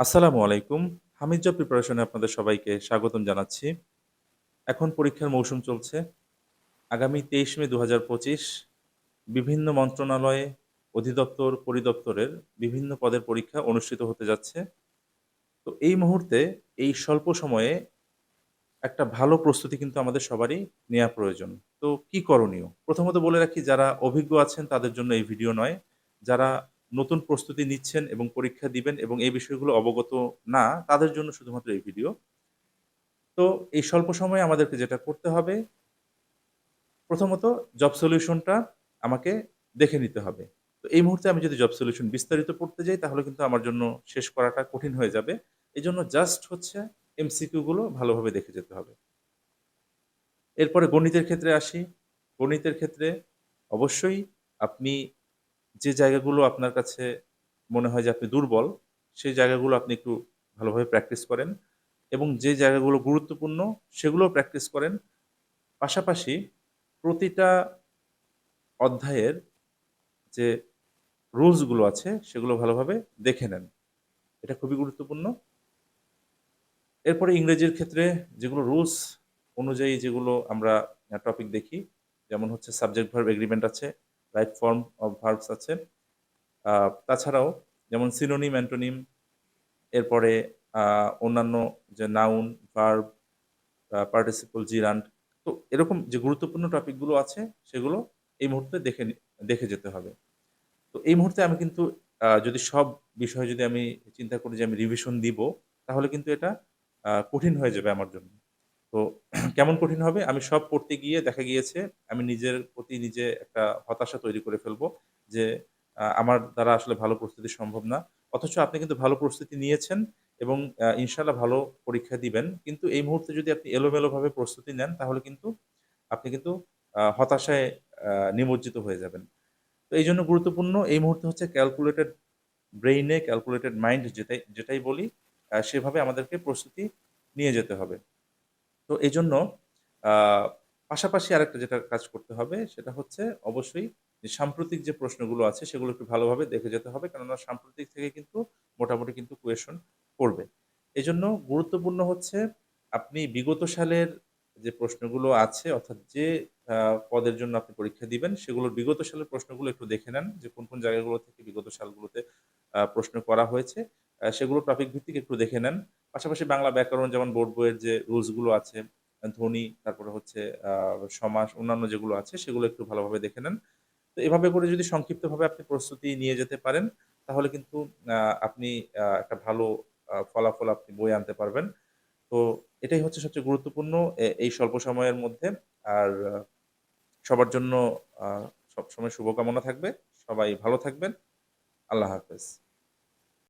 আসসালামু আলাইকুম। হামিদ জব প্রিপারেশনে আপনাদের সবাইকে স্বাগতম জানাচ্ছি। এখন পরীক্ষার মৌসুম চলছে। আগামী ২৩ মে ২০২৫ বিভিন্ন মন্ত্রণালয়ে, অধিদপ্তর, পরিদপ্তরের বিভিন্ন পদের পরীক্ষা অনুষ্ঠিত হতে যাচ্ছে। তো এই মুহূর্তে এই স্বল্প সময়ে একটা ভালো প্রস্তুতি কিন্তু আমাদের সবারই নেওয়া প্রয়োজন। তো কি করণীয়? প্রথমত বলে রাখি যারা অভিজ্ঞ আছেন তাদের জন্য এই ভিডিও নয়। যারা নতুন প্রস্তুতি নিচ্ছেন এবং পরীক্ষা দিবেন এবং এই বিষয়গুলো অবগত না, তাদের জন্য শুধুমাত্র এই ভিডিও। তো এই স্বল্প সময়ে আমাদেরকে যেটা করতে হবে প্রথমত জব সলিউশনটা আমাকে দেখে নিতে হবে। তো এই মুহূর্তে আমি যদি জব সলিউশন বিস্তারিত পড়তে যাই তাহলে কিন্তু আমার জন্য শেষ করাটা কঠিন হয়ে যাবে। এই জন্য জাস্ট হচ্ছে এমসিকিউ গুলো ভালোভাবে দেখে যেতে হবে। এরপরে গণিতের ক্ষেত্রে আসি। গণিতের ক্ষেত্রে অবশ্যই আপনি যে জায়গাগুলো আপনার কাছে মনে হয় যে আপনি দুর্বল, সেই জায়গাগুলো আপনি একটু ভালোভাবে প্র্যাকটিস করেন এবং যে জায়গাগুলো গুরুত্বপূর্ণ সেগুলোও প্র্যাকটিস করেন। পাশাপাশি প্রতিটা অধ্যায়ের যে রুলসগুলো আছে সেগুলো ভালোভাবে দেখে নেন। এটা খুবই গুরুত্বপূর্ণ। এরপরে ইংরেজির ক্ষেত্রে যেগুলো রুলস অনুযায়ী যেগুলো আমরা টপিক দেখি, যেমন হচ্ছে সাবজেক্ট ভার্ব এগ্রিমেন্ট আছে, রাইট ফর্ম অফ ভার্বস আছে। তাছাড়াও যেমন সিনোনিম, অ্যান্টোনিম, এরপরে অন্যান্য যে নাউন, ভার্ব, পার্টিসিপল, জিরান্ড তো এরকম যে গুরুত্বপূর্ণ টপিকগুলো আছে সেগুলো এই মুহূর্তে দেখে দেখে যেতে হবে। তো এই মুহূর্তে আমি কিন্তু যদি সব বিষয় যদি আমি চিন্তা করি যে আমি রিভিশন দিব, তাহলে কিন্তু এটা কঠিন হয়ে যাবে আমার জন্য। তো কেমন কঠিন হবে? আমি সব পড়তে গিয়ে দেখা গিয়েছে, আমি নিজের প্রতি নিজে একটা হতাশা তৈরি করে ফেলব যে আমার দ্বারা আসলে ভালো প্রস্তুতি সম্ভব না। অথচ আপনি কিন্তু ভালো প্রস্তুতি নিয়েছেন এবং, আ, ইনশাআল্লাহ ভালো পরীক্ষা দিবেন। কিন্তু এই মুহূর্তে যদি আপনি এলোমেলোভাবে প্রস্তুতি নেন, তাহলে কিন্তু আপনি কিন্তু হতাশায় নিমজ্জিত হয়ে যাবেন। তো এই জন্য গুরুত্বপূর্ণ এই মুহূর্তে হচ্ছে ক্যালকুলেটেড ব্রেইনে ক্যালকুলেটেড মাইন্ড যেটাই যেটাই বলি সেভাবে আমাদেরকে প্রস্তুতি নিয়ে যেতে হবে। তো এই জন্য পাশাপাশি আরেকটা যেটা কাজ করতে হবে সেটা হচ্ছে অবশ্যই যে সাম্প্রতিক যে প্রশ্নগুলো আছে সেগুলো একটু ভালোভাবে দেখে যেতে হবে। কেননা সাম্প্রতিক থেকে কিন্তু মোটামুটি কিন্তু কোয়েশন পড়বে। জন্য গুরুত্বপূর্ণ হচ্ছে আপনি বিগত সালের যে প্রশ্নগুলো আছে অর্থাৎ যে পদের জন্য আপনি পরীক্ষা দিবেন সেগুলোর বিগত সালের প্রশ্নগুলো একটু দেখে নেন যে কোন, কোন জায়গাগুলো থেকে বিগত সালগুলোতে প্রশ্ন করা হয়েছে। সেগুলো টপিক ভিত্তিক একটু দেখে নেন। পাশাপাশি বাংলা ব্যাকরণ যেমন বোর্ড বইয়ের যে রুলসগুলো আছে, ধ্বনি, তারপরে হচ্ছে সমাস অন্যান্য যেগুলো আছে সেগুলো একটু ভালোভাবে দেখে নেন। তো এভাবে করে যদি সংক্ষিপ্তভাবে আপনি প্রস্তুতি নিয়ে যেতে পারেন, তাহলে কিন্তু আপনি একটা ভালো ফলাফল আপনি বই আনতে পারবেন। তো এটাই হচ্ছে সবচেয়ে গুরুত্বপূর্ণ এই স্বল্প সময়ের মধ্যে। আর সবার জন্য সবসময় শুভকামনা থাকবে। সবাই ভালো থাকবেন। আল্লাহ হাফেজ।